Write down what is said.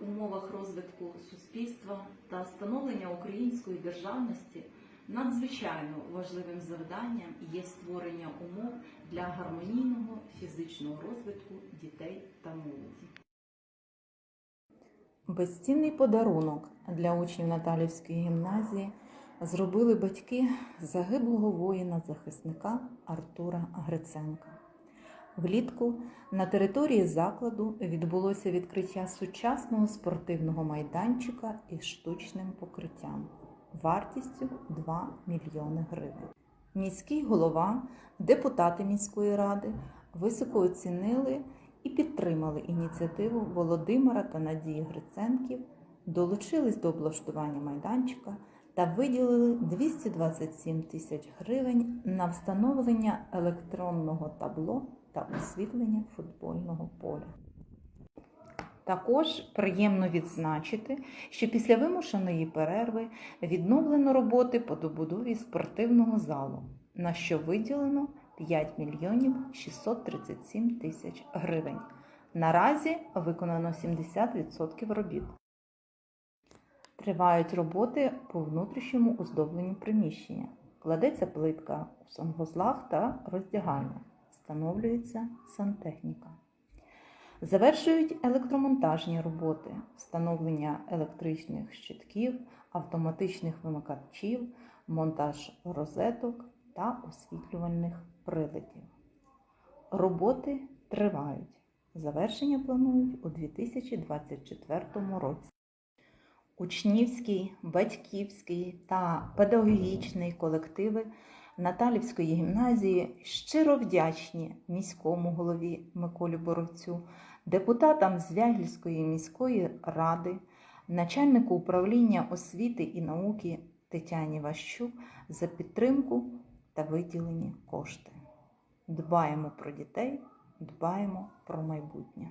умовах розвитку суспільства та становлення української державності надзвичайно важливим завданням є створення умов для гармонійного фізичного розвитку дітей та молоді. Безцінний подарунок для учнів Наталівської гімназії зробили батьки загиблого воїна-захисника Артура Гриценка. Влітку на території закладу відбулося відкриття сучасного спортивного майданчика із штучним покриттям вартістю 2 мільйони гривень. Міський голова, депутати міської ради високо оцінили і підтримали ініціативу Володимира та Надії Гриценків, долучились до облаштування майданчика та виділили 227 тисяч гривень на встановлення електронного табло та освітлення футбольного поля. Також приємно відзначити, що після вимушеної перерви відновлено роботи по добудові спортивного залу, на що виділено 5 мільйонів 637 тисяч гривень. Наразі виконано 70% робіт. Тривають роботи по внутрішньому оздобленню приміщення. Кладеться плитка у санвузлах та роздягальнях. Встановлюється сантехніка. Завершують електромонтажні роботи, встановлення електричних щитків, автоматичних вимикачів, монтаж розеток та освітлювальних приладів. Роботи тривають. Завершення планують у 2024 році. Учнівський, батьківський та педагогічний колективи Наталівської гімназії щиро вдячні міському голові Миколі Боровцю, депутатам Звягільської міської ради, начальнику управління освіти і науки Тетяні Ващук за підтримку та виділені кошти. Дбаємо про дітей, дбаємо про майбутнє.